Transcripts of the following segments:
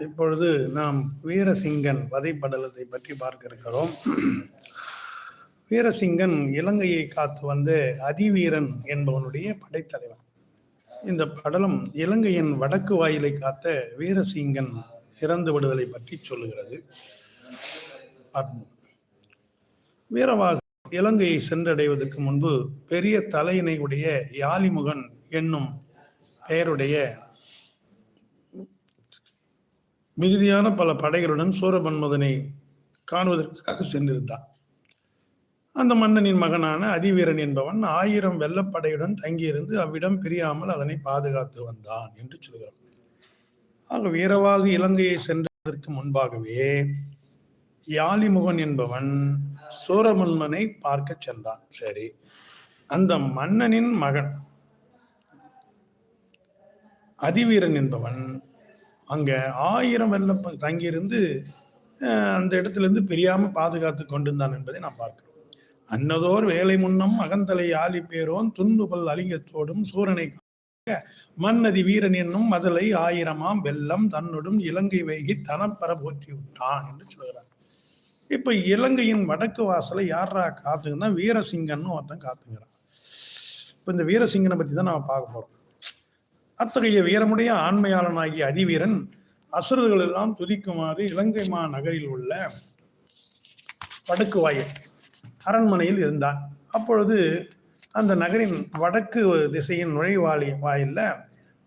இப்பொழுது நாம் வீரசிங்கன் வதைப்படலத்தை பற்றி பார்க்க இருக்கிறோம் வீரசிங்கன் இலங்கையை காத்து வந்த அதிவீரன் என்பவனுடைய படைத்தலைவன். இந்த படலம் இலங்கையின் வடக்கு வாயிலை காத்த வீரசிங்கன் இறந்து விடுதலை பற்றி சொல்லுகிறது. வீரவாக இலங்கையை சென்றடைவதற்கு முன்பு பெரிய தலையினை உடைய யாலிமுகன் என்னும் பெயருடைய மிகுதியான பல படைகளுடன் சூரபன்மதனை காணுவதற்காக சென்றிருந்தான். அந்த மன்னனின் மகனான அதிவீரன் என்பவன் ஆயிரம் வெள்ளப்படையுடன் தங்கியிருந்து அவ்விடம் பிரியாமல் அதனை பாதுகாத்து வந்தான் என்று சொல்கிறான். ஆக வீரவாக இலங்கையை சென்றதற்கு முன்பாகவே யாலிமுகன் என்பவன் சூரமன்மனை பார்க்க சென்றான். சரி அந்த மன்னனின் மகன் அதிவீரன் என்பவன் அங்க ஆயிரம் வெள்ளம் தங்கியிருந்து அந்த அந்த இடத்திலிருந்து பிரியாம பாதுகாத்து கொண்டிருந்தான் என்பதை நாம் பார்க்கிறோம். அன்னதோர் வேலை முன்னம் அகந்தலை ஆலி பேரோன் துன்புபல் அலிங்கத்தோடும் சூரனை மன்னதி வீரன் என்னும் மதலை ஆயிரமாம் வெள்ளம் தன்னுடன் இலங்கை வைகி தனப்பர போற்றி விட்டான் என்று சொல்கிறார் இப்போ இலங்கையின் வடக்கு வாசலை யாரா காத்துங்கன்னா வீரசிங்கன்னு ஒருத்தன் காத்துங்கிறான் இப்போ இந்த வீரசிங்கனை பற்றி தான் நம்ம பார்க்க போகிறோம் அத்தகைய வீரமுடைய ஆண்மையாளனாகிய அதிவீரன் அசுரர்கள் எல்லாம் துதிக்குமாறு இலங்கை மா நகரில் உள்ள வடக்கு வாயில் அரண்மனையில் இருந்தான். அப்பொழுது அந்த நகரின் வடக்கு திசையின் நுழைவாளி வாயிலில்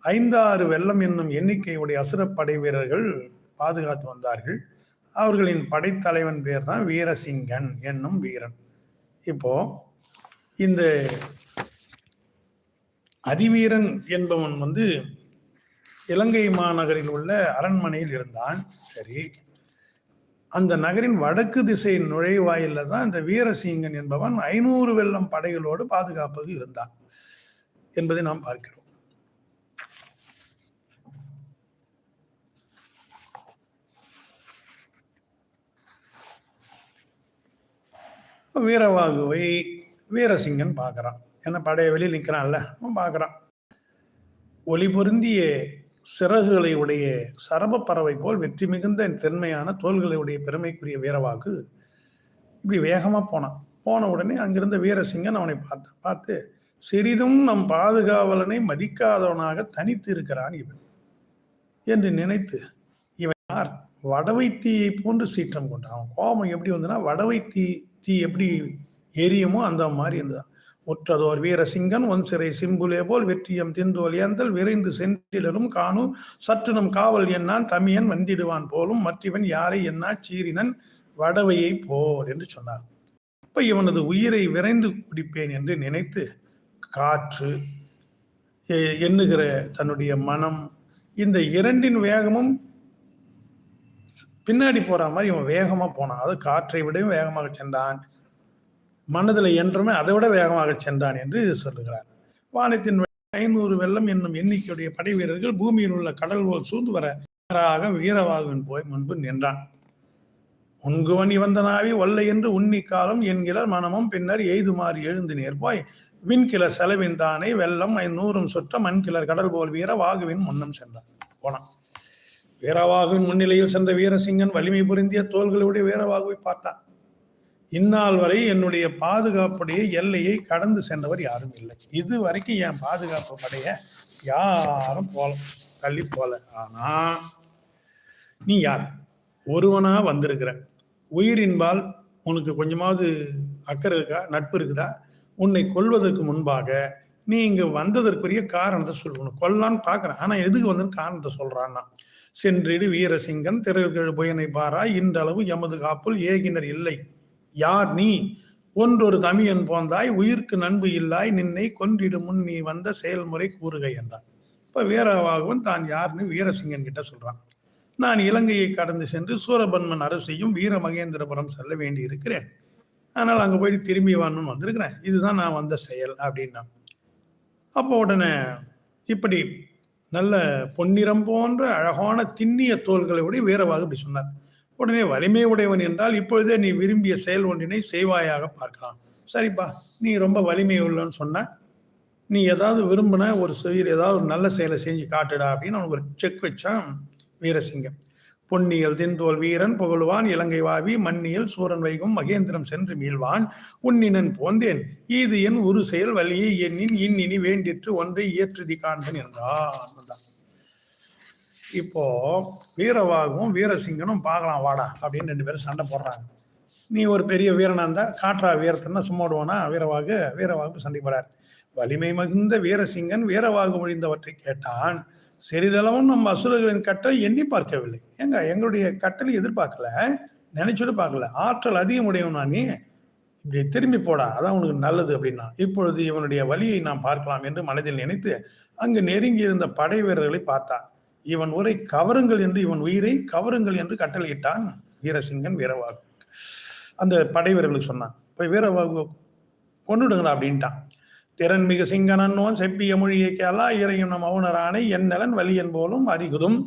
ஐந்தாறு வெள்ளம் என்னும் எண்ணிக்கையுடைய அசுரப்படை வீரர்கள் பாதுகாத்து வந்தார்கள். அவர்களின் படைத்தலைவன் பேர் தான் வீரசிங்கன் என்னும் வீரன். இப்போ இந்த அதிவீரன் என்பவன் வந்து இலங்கை மாநகரில் உள்ள அரண்மனையில் இருந்தான். சரி. அந்த நகரின் வடக்கு திசை நுழைவாயில்ல தான் இந்த வீரசிங்கன் என்பவன் ஐநூறு வெள்ளம் படைகளோடு பாதுகாப்பது இருந்தான் என்பதை நாம் பார்க்கிறோம். வீரவாகுவை வீரசிங்கன் பார்க்கறான். ஏன்னா படைய வெளியில் நிற்கிறான்ல? அவன் பார்க்கறான். ஒளி பொருந்திய சிறகுகளை உடைய சரப பறவை போல் வெற்றி மிகுந்த தென்மையான தோள்களை உடைய பெருமைக்குரிய வீரவாகு இப்படி வேகமாக போனான். போன உடனே அங்கிருந்த வீரசிங்கன் அவனை பார்த்தான் பார்த்து சிறிதும் நம் பாதுகாவலனை மதிக்காதவனாக தனித்து இருக்கிறான் இவன் என்று நினைத்து இவன் யார்? வடவைத்தீயை போன்று சீற்றம் கொண்டான். அவன் கோபம் எப்படி வந்ததுன்னா வடவைத்தீ தீ எப்படி எரியுமோ அந்த மாதிரி இருந்ததான் முற்றதோர் வீரசிங்கன் ஒன் சிறை சிம்புலே போல் வெற்றியம் திந்தோல் ஏந்தல் விரைந்து சென்றிடரும் காணும் சற்றுனும் காவல் என்னான் தமியன் வந்திடுவான் போலும் மற்றவன் யாரை என்னா சீரினன் வடவையை போர் என்று சொன்னார். இப்ப இவனது உயிரை விரைந்து குடிப்பேன் என்று நினைத்து காற்று எண்ணுகிற தன்னுடைய மனம் இந்த இரண்டின் வேகமும் பின்னாடி போற மாதிரி இவன் வேகமா போனான். அது காற்றை விடவும் வேகமாக சென்றான். மனதில் என்றுமே அதை விட வேகமாக சென்றான் என்று சொல்லுகிறார். வானத்தின் ஐநூறு வெள்ளம் என்னும் எண்ணிக்கையுடைய படை வீரர்கள் பூமியில் உள்ள கடல் போல் சூழ்ந்து வர நேராக வீரவாகுவன் போய் முன்பு நின்றான். உன்குவன் இவந்தனாவி ஒல்லை என்று உன்னி காலம் என்கிறார் மனமும் பின்னர் எய்துமாறு எழுந்து நேர்போய். விண்கிலர் செலவின் தானே வெள்ளம் ஐநூறும் சுற்ற மண்கிலர் கடல் போல் வீர வாகுவின் முன்னம் சென்றான். போனான். வீரவாகுவின் முன்னிலையில் சென்ற வீரசிங்கன் வலிமை புரிந்திய தோள்களுடைய வீரவாகுவை பார்த்தான். இந்நாள் வரை என்னுடைய பாதுகாப்புடைய எல்லையை கடந்து சென்றவர் யாரும் இல்லை. இது வரைக்கும் என் பாதுகாப்பு படைய யாரும் போல தள்ளி போல. ஆனா நீ யார்? ஒருவனா வந்திருக்கிற. உயிரின்பால் உனக்கு கொஞ்சமாவது அக்கறை இருக்கா? நட்பு இருக்குதா? உன்னை கொல்வதற்கு முன்பாக நீ இங்க வந்ததற்குரிய காரணத்தை சொல்லணும் கொல்லான்னு பாக்குறேன் ஆனா எதுக்கு வந்து காரணத்தை சொல்றான்னா? சென்றிடு வீரசிங்கன் திரள்கழு புயனை பாரா. இன்றளவு எமது காப்புல் ஏகினர் இல்லை. யார் நீ? ஒன்றொரு தமியன் போந்தாய். உயிர்க்கு நண்பு இல்லாய். நின்னை கொன்றிடு முன் நீ வந்த செயல்முறை கூறுக என்றான். இப்ப வீரவாகவன் தான் யாருன்னு வீரசிங்கன் கிட்ட சொல்றான். நான் இலங்கையை கடந்து சென்று சூரபன்மன் அரசையும் வீர மகேந்திரபுரம் செல்ல வேண்டி இருக்கிறேன் ஆனால் அங்க போயிட்டு திரும்பி வரணும்னு வந்திருக்கிறேன். இதுதான் நான் வந்த செயல் அப்படின்னா அப்போ உடனே இப்படி நல்ல பொன்னிறம் போன்ற அழகான திண்ணிய தோள்களை உடைய வீரவாக இப்படி சொன்னார். உடனே வலிமை உடையவன் என்றால் இப்பொழுதே நீ விரும்பிய செயல் ஒன்றினை செய்வாயாக பார்க்கலாம். சரிப்பா நீ ரொம்ப வலிமை உள்ளன்னு சொன்ன. நீ ஏதாவது விரும்பின ஒரு செயல் ஏதாவது ஒரு நல்ல செயலை செஞ்சு காட்டுடா அப்படின்னு அவனுக்கு ஒரு செக் வச்சான் வீரசிங்கம். பொன்னியல் தின்தோல் வீரன் புகழுவான் இலங்கை வாவி மன்னியல் சூரன் வைகும் மகேந்திரம் சென்று மீள்வான். உன்னினன் போந்தேன் இது என் ஒரு செயல் வழியை எண்ணின் இன்னினி வேண்டிற்று ஒன்றை இயற்றுதி காண்பன் என்றான். இப்போ வீரவாகவும் வீரசிங்கனும் பார்க்கலாம் வாடா அப்படின்னு ரெண்டு பேரும் சண்டை போடுறாங்க. நீ ஒரு பெரிய வீரனா இருந்தா காற்றா வீரத்தன்னா சும்மா விடுவானா? வீரவாகு வீரவாகு சண்டை போறார் வலிமை மிகுந்த வீரசிங்கன் வீரவாகு மொழிந்தவற்றை கேட்டான். சிறிதளவும் நம்ம அசுரர்களின் கட்டளை எண்ணி பார்க்கவில்லை. ஏங்க எங்களுடைய கட்டளை எதிர்பார்க்கல? நினைச்சுட்டு பார்க்கல. ஆற்றல் அதிகம் உடையவனா நீ இப்படி திரும்பி போடா அதான் உனக்கு நல்லது அப்படின்னா. இப்பொழுது இவனுடைய வழியை நாம் பார்க்கலாம் என்று மனதில் நினைத்து அங்கு நெருங்கி இருந்த படை வீரர்களை பார்த்தான். இவன் உரை கவருங்கள் என்று இவன் உயிரை கவருங்கள் என்று கட்டளையிட்டான். வீரசிங்கன் வீரவாகு. அந்த படை வீரர்களுக்கு சொன்னான் போய் வீரவாகு கொண்டுடுங்களா அப்படின்ட்டான். திறன் மிகு சிங்கனன்னோன் செப்பிய மொழியை கேளா இறையும் நம் அவுணரானை என் நலன் வலியன் போலும் அறிகுதும்.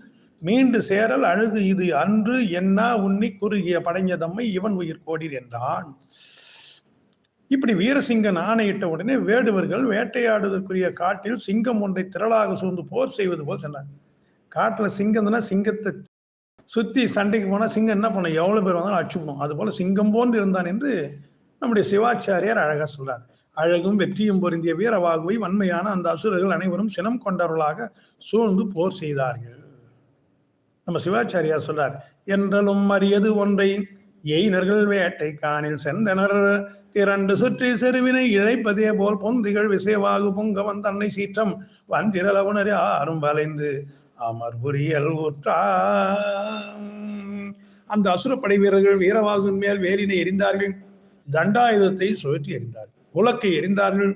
மீண்டு சேரல் அழுது இது அன்று என்னா உன்னி குறுகிய படைஞ்சதம்மை இவன் உயிர் கோடீர் என்றான். இப்படி வீரசிங்கன் ஆணையிட்ட உடனே வேடுவர்கள் வேட்டையாடுவதற்குரிய காட்டில் சிங்கம் ஒன்றை திரளாக சூழ்ந்து போர் செய்வது போல் சொன்னாங்க காட்டில் சிங்கம்னா சிங்கத்தை சுத்தி சண்டைக்கு போனால் சிங்கம் என்ன பண்ணும்? எவ்வளோ பேர் வந்தாலும் அடிச்சுக்கணும் அதுபோல் சிங்கம் போன்று இருந்தான் என்று நம்முடைய சிவாச்சாரியார் அழகாக சொல்கிறார் அழகும் வெற்றியும் பொருந்திய வீரவாகுவை வன்மையான அந்த அசுரர்கள் அனைவரும் சினம் கொண்டவர்களாக சூழ்ந்து போர் செய்தார்கள். நம்ம சிவாச்சாரியார் சொல்றார் என்றலும் அரியது ஒன்றை எய்னர்கள் வேட்டை காணில் சென்றனர். திரண்டு சுற்றி செருவினை இழைப்பதே போல் பொந்திகள் விசைவாகு பொங்கவன் தன்னை சீற்றம் வந்திரளவுனர் யாரும் வளைந்து அமர் புரியல் அந்த அசுரப்படை வீரர்கள் வீரவாகுவின் மேல் வேலினை எரிந்தார்கள் தண்டாயுதத்தை சுழற்றி எறிந்தார்கள். உலக்கை எறிந்தார்கள்.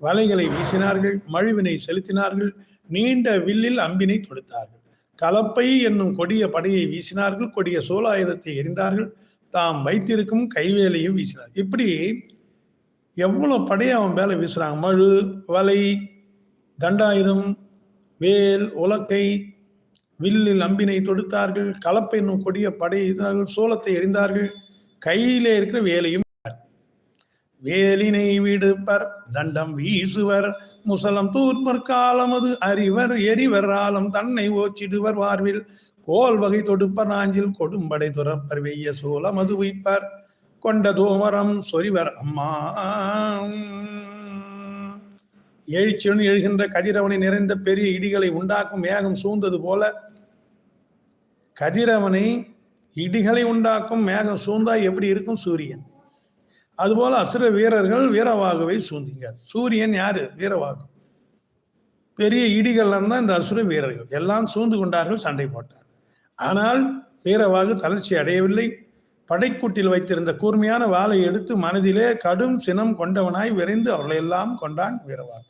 வலைகளை வீசினார்கள். மழுவினை செலுத்தினார்கள். நீண்ட வில்லில் அம்பினை தொடுத்தார்கள். கலப்பை என்னும் கொடிய படையை வீசினார்கள். கொடிய சோலாயுதத்தை எரிந்தார்கள் தாம் வைத்திருக்கும் கைவேலையும் வீசினார். இப்படி எவ்வளோ படையை அவன் வேலை வீசுறாங்க? மழு வலை தண்டாயுதம் வேல் உலக்கை வில்லில் அம்பினை தொடுத்தார்கள். கலப்பை என்னும் கொடிய படை எறிந்தார்கள் சோளத்தை எரிந்தார்கள் கையிலே இருக்கிற வேலையும் வேலினை விடுப்பர் தண்டம் வீசுவர். முசலம் தூர்ப்பர் காலமது அறிவர் எரிவர் ஆலம் தன்னை ஓச்சிடுவர் வார்வில். கோல் வகை தொடுப்பர் நாஞ்சில் கொடும்படை துறப்பர் வெய்ய சோலம் அது வைப்பர் கொண்ட தோமரம் சொரிவர் அம்மா. எழுச்சியுடன் எழுகின்ற கதிரவனை நிறைந்த பெரிய இடிகளை உண்டாக்கும் மேகம் சூழ்ந்தது போல கதிரவனை இடிகளை உண்டாக்கும் மேகம் சூழ்ந்தா எப்படி இருக்கும் சூரியன்? அதுபோல அசுர வீரர்கள் வீரவாகுவை சூழ்ந்தீங்க. சூரியன் யாரு? வீரவாகு. பெரிய இடிகள்லாம் தான் இந்த அசுர வீரர்கள். எல்லாம் சூழ்ந்து கொண்டார்கள் சண்டை போட்டார் ஆனால் வீரவாகு தளர்ச்சி அடையவில்லை. படைக்கூட்டில் வைத்திருந்த கூர்மையான வாளை எடுத்து மனதிலே கடும் சினம் கொண்டவனாய் விரைந்து அவர்களை எல்லாம் கொண்டான் வீரவாகு.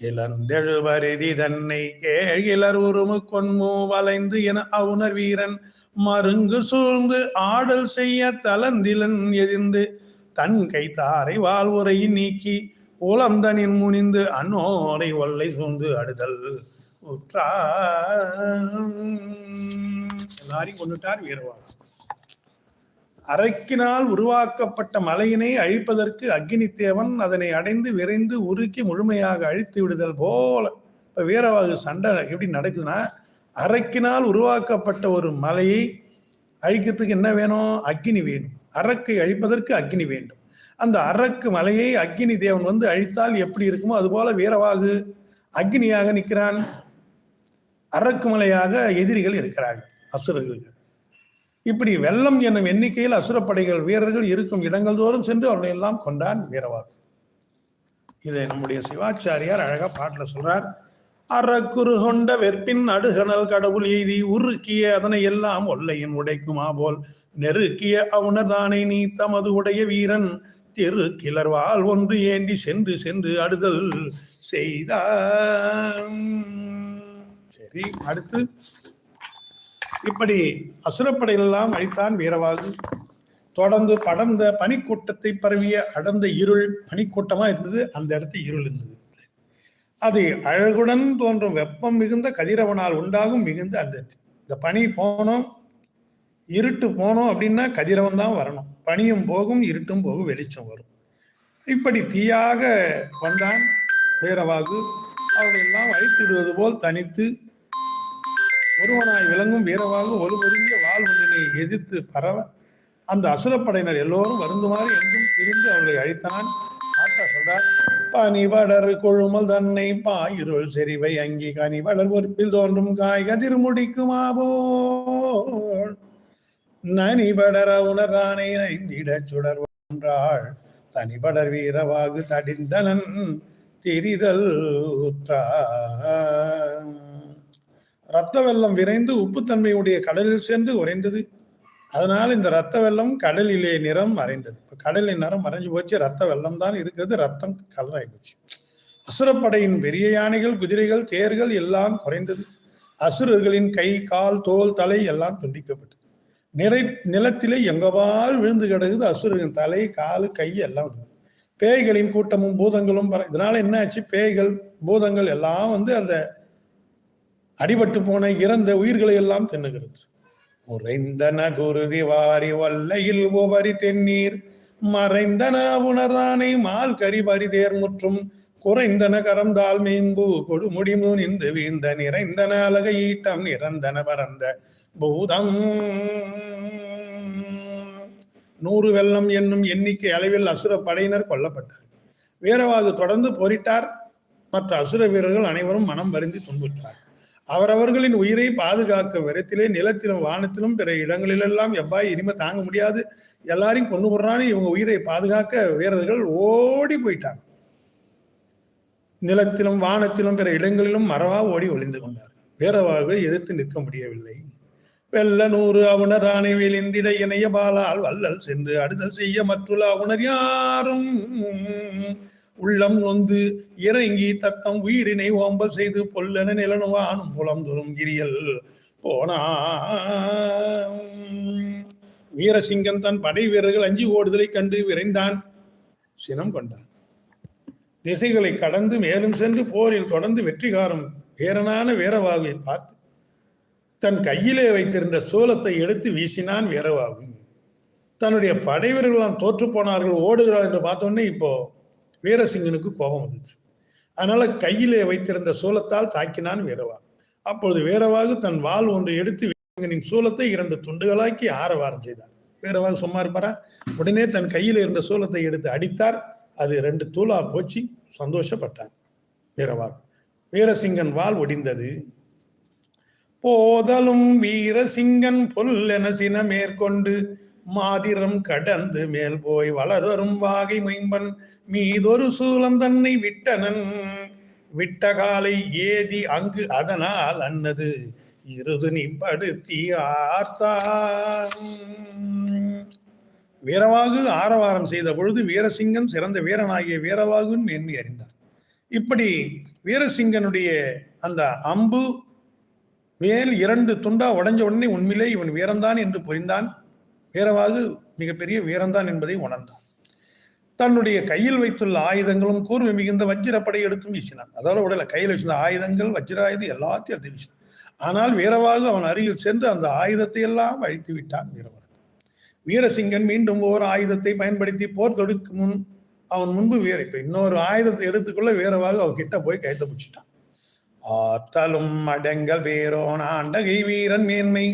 கிளர்ந்தெழுவரிதி தன்னை கேழ்கிளர் உருமு கொன்மோ வளைந்து என அவுணர் வீரன். மருங்கு சூழ்ந்து ஆடல் செய்ய தலந்திலன் எதிர்ந்து தன் கைத்தாரை வாழ்வுரையை நீக்கி உளந்தனின் முனிந்து அன்னோரை ஒல்லை சூழ்ந்து அடுதல் உற்றா எல்லாரையும் கொண்டுட்டார் வீரவாளன் அரக்கினால் உருவாக்கப்பட்ட மலையினை அழிப்பதற்கு அக்னி தேவன் அதனை அடைந்து விரைந்து உருக்கி முழுமையாக அழித்து விடுதல் போல. இப்ப வீரவாகு சண்டை எப்படி நடக்குதுன்னா அரக்கினால் உருவாக்கப்பட்ட ஒரு மலையை அழிக்கிறதுக்கு என்ன வேணும்? அக்னி வேணும். அரக்கை அழிப்பதற்கு அக்னி வேண்டும். அந்த அரக்கு மலையை அக்னி தேவன் வந்து அழித்தால் எப்படி இருக்குமோ அதுபோல வீரவாகு. அக்னியாக நிற்கிறான். அரக்கு மலையாக எதிரிகள் இருக்கிறார்கள் அசுரர்களுக்கு இப்படி வெள்ளம் என்னும் எண்ணிக்கையில் அசுரப்படைகள் வீரர்கள் இருக்கும் இடங்கள் தோறும் சென்று அவர்களை எல்லாம் கொண்டான் வீரவாகு. இதை நம்முடைய சிவாச்சாரியார் அழகா பாட்டில் சொல்றார். அறக்குறு கொண்ட வெற்பின் அடுகணல் கடவுள் எய்தி உருக்கிய அதனை எல்லாம் ஒல்லையின் உடைக்குமா போல். நெருக்கிய அவுனதானை நீ தமது உடைய வீரன் திரு கிளர்வால் ஒன்று ஏந்தி சென்று சென்று அடுதல் செய்தான். சரி அடுத்து. இப்படி அசுரப்படையெல்லாம் அழித்தான் வீரவாகு. தொடர்ந்து படர்ந்த பனிக்கூட்டத்தை பரவிய அடர்ந்த இருள் பனிக்கூட்டமா இருந்தது அந்த இடத்து இருள் இருந்தது. அது அழகுடன் தோன்றும் வெப்பம் மிகுந்த கதிரவனால் உண்டாகும் மிகுந்த அந்த இந்த பனி போனோம் இருட்டு போனோம் அப்படின்னா கதிரவன் தான் வரணும். பனியும் போகும் இருட்டும் போகும் வெளிச்சம் வரும். இப்படி தீயாக வந்தான் வீரவாகு. அவரை எல்லாம் போல் தனித்து ஒருவனாய் விளங்கும் வீரவாகு. ஒரு பொருந்திய வால் ஒன்றினை எதிர்த்து பரவ அந்த அசுரப்படையினர் எல்லோரும் வருந்துமாறு எங்கும் பிரிந்து அவர்களை அழித்தான். ஆத்தா சொல்றார் பனிவடர் கொழுமல் தன்னை பாயிருள் செறிவை அங்கி கனிவடர் பொறுப்பில் தோன்றும் காய் கதிர் முடிக்குமாபோல் நனிபடர உணரானை நைந்திடச் சுடர் ஒன்றாள். தனிபடர் வீரவாகு தடிந்தனன் திரிதல் உற்றா ரத்த வெள்ளம் விரைந்து உப்புத்தன்மையுடைய கடலில் சென்று உறைந்தது. அதனால் இந்த ரத்த வெள்ளம் கடலிலே நிறம் மறைந்தது. இப்போ கடலின் நிறம் மறைஞ்சு போச்சு ரத்த வெள்ளம் தான் இருக்கிறது ரத்தம் கலராகி போச்சு. அசுரப்படையின் பெரிய யானைகள் குதிரைகள் தேர்கள் எல்லாம் குறைந்தது. அசுரர்களின் கை கால் தோல் தலை எல்லாம் துண்டிக்கப்பட்டது. நிறை நிலத்திலே எங்கவாறு விழுந்து கிடக்குது அசுரர்களின் தலை காலு கை எல்லாம் பேய்களின் கூட்டமும் பூதங்களும் பற- இதனால என்ன ஆச்சு? பேய்கள் பூதங்கள் எல்லாம் வந்து அந்த அடிபட்டு போன இறந்த உயிர்களை எல்லாம் தின்னுகிறது உறைந்தன குருதி வாரி வல்லையில் உபரி தென்னீர். மறைந்தன உணர்தானை மால் கரி பரிதேர் முற்றும். குறைந்தன கரந்தால் மேம்பு கொடுமுடி நின்று வீழ்ந்த நிறைந்தன அழக ஈட்டம் நிறந்தன பரந்த பூதம். நூறு வெள்ளம் என்னும் எண்ணிக்கை அளவில் அசுர படையினர் கொல்லப்பட்டார் வீரவாது தொடர்ந்து போரிட்டார். மற்ற அசுர வீரர்கள் அனைவரும் மனம் வருந்தி துன்புற்றார் அவரவர்களின் உயிரை பாதுகாக்கும் விதத்திலே நிலத்திலும் வானத்திலும் பிற இடங்களிலெல்லாம் எவ்வாய் இனிமே தாங்க முடியாது? எல்லாரையும் கொண்டு போடுறான்னு இவங்க உயிரை பாதுகாக்க வீரர்கள் ஓடி போயிட்டாங்க. நிலத்திலும் வானத்திலும் பிற இடங்களிலும் மரவா ஓடி ஒளிந்து கொண்டார் வீரவாழ்வை எதிர்த்து நிற்க முடியவில்லை. வெள்ள நூறு அவுணர் ஆணை வெளிந்திட இணைய பாலால் வல்லல் சென்று அடுதல் செய்ய மற்றுள்ள அவுணர் யாரும் உள்ளம் நொந்து இறங்கி தத்தம் உயிரினை ஓம்பல் செய்து பொல்லென நிலனுவானும் புலம் துரும் கிரியல். போனா வீரசிங்கம் தன் படை வீரர்கள் அஞ்சு ஓடுதலை கண்டு விரைந்தான். சினம் கொண்டான். திசைகளை கடந்து மேலும் சென்று போரில் தொடர்ந்து வெற்றிகாரம் வீரனான வீரவாகுவை பார்த்து தன் கையிலே வைத்திருந்த சூலத்தை எடுத்து வீசினான் வீரவாகு தன்னுடைய படை வீரர்களாம் தோற்று போனார்கள் ஓடுகிறார் என்று பார்த்தோன்னே இப்போ வீரசிங்கனுக்கு கோபம் வந்துச்சு அதனால கையிலே வைத்திருந்த சூலத்தால் தாக்கினான் வீரவா அப்பொழுது வீரவாகு தன் வாள் ஒன்று எடுத்து வீரசிங்கனின் சூலத்தை இரண்டு துண்டுகளாக்கி ஆரவாரம் செய்தார். வீரவாகு சும்மா இருப்பாரா? உடனே தன் கையில் இருந்த சூலத்தை எடுத்து அடித்தார். அது ரெண்டு தூளா போச்சு. சந்தோஷப்பட்டார் வீரவாகு. வீரசிங்கன் வாள் ஒடிந்தது. போதலும் வீரசிங்கன் பொல் என சின மேற்கொண்டு மாதிரம் கடந்து மேல் போய் வளரும் வாகை மைம்பன் மீதொரு சூலம் தன்னை விட்டனன். விட்ட காலை ஏதி அங்கு அதனால் அன்னது. இருது நிப்படுத்தி ஆர்த்தான். வீரவாகு ஆரவாரம் செய்த பொழுது வீரசிங்கன் சிறந்த வீரனாகிய வீரவாகுன்னு எண்ணி அறிந்தார் இப்படி வீரசிங்கனுடைய அந்த அம்பு மேல் இரண்டு துண்டா உடஞ்ச உடனே உண்மையிலே இவன் வீரன்தான் என்று புரிந்தான். வீரவாகு மிகப்பெரிய வீரன்தான் என்பதை உணர்ந்தான். தன்னுடைய கையில் வைத்துள்ள ஆயுதங்களும் கூர்மை மிகுந்த வஜ்ரப்படை எடுத்தும் வீசினான். அதாவது உடல கையில் வச்சிருந்த ஆயுதங்கள் வஜ்ராயுதம் எல்லாத்தையும் எடுத்து வீசினான். ஆனால் வீரவாகு அவன் அருகில் சென்று அந்த ஆயுதத்தை எல்லாம் அழித்து விட்டான் வீரவாகு வீரசிங்கன் மீண்டும் ஓர் ஆயுதத்தை பயன்படுத்தி போர் தொடுக்கும் முன் அவன் முன்பு வீர இப்ப இன்னொரு ஆயுதத்தை எடுத்துக்கொள்ள வீரவாகு அவன் கிட்ட போய் கைத்த பிடிச்சிட்டான். ஆத்தலும் அடங்கல் பேரோன் ஆண்டகை வீரன் மேன்மை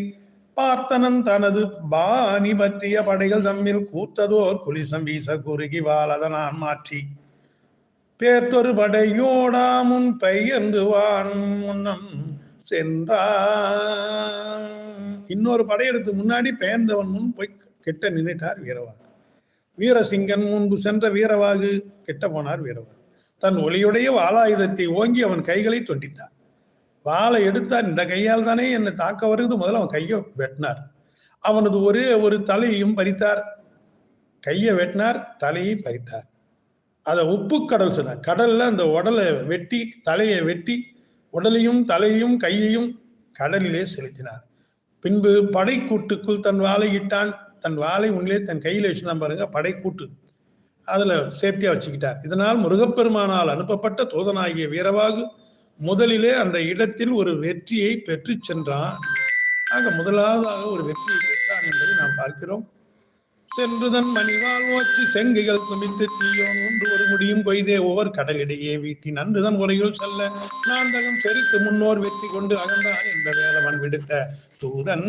பார்த்தனன் தனது பாணி பற்றிய படைகள் தம்மில் கூத்ததோர் குலிசம் வீச குறுகி வாழதனான் மாற்றி. பேர்த்தொரு படையோடா முன் பெயர்ந்து வான் முன்னம் சென்றான். இன்னொரு படையெடுத்து முன்னாடி பெயர்ந்தவன் முன் போய் கிட்ட நின்னுட்டார் வீரவாகு. வீரசிங்கன் முன்பு சென்ற வீரவாகு கிட்ட போனார் வீரவாகு. தன் ஒளியுடைய வாளாயுதத்தை ஓங்கி அவன் கைகளை தொண்டித்தார் வாளை எடுத்தார். இந்த கையால் தானே என்னை தாக்க வருகிறது. முதல்ல அவன் கையை வெட்டினார். அவனது ஒரே ஒரு தலையையும் பறித்தார். கையை வெட்டினார் தலையை பறித்தார். அதை உப்பு கடல் சொன்னார். கடல்ல அந்த உடலை வெட்டி தலையை வெட்டி உடலையும் தலையையும் கையையும் கடலிலே செலுத்தினார். பின்பு படைக்கூட்டுக்குள் தன் வாளை இட்டான். தன் வாழை உண்மையிலே தன் கையில் வச்சுதான் பாருங்க படைக்கூட்டு. அதில் சேஃப்டியாக வச்சுக்கிட்டார். இதனால் முருகப்பெருமானால் அனுப்பப்பட்ட தூதனாகிய வீரவாகு முதலிலே அந்த இடத்தில் ஒரு வெற்றியை பெற்று சென்றான். ஆக முதலாவதாக ஒரு வெற்றியை பெற்றான் என்பதை நாம் பார்க்கிறோம். சென்றுதன் மணிவால் ஓச்சி செங்குகள் துமித்து தீயோன் ஒன்று ஒரு முடியும் கொய்தே ஒவ்வொரு கடலிடையே வீட்டி நன்றுதன் உரையுள் செல்ல. நாந்தகம் செறித்து முன்னோர் வெற்றி கொண்டு அகந்தான் என்ற வேலவன் விடுத்த தூதன்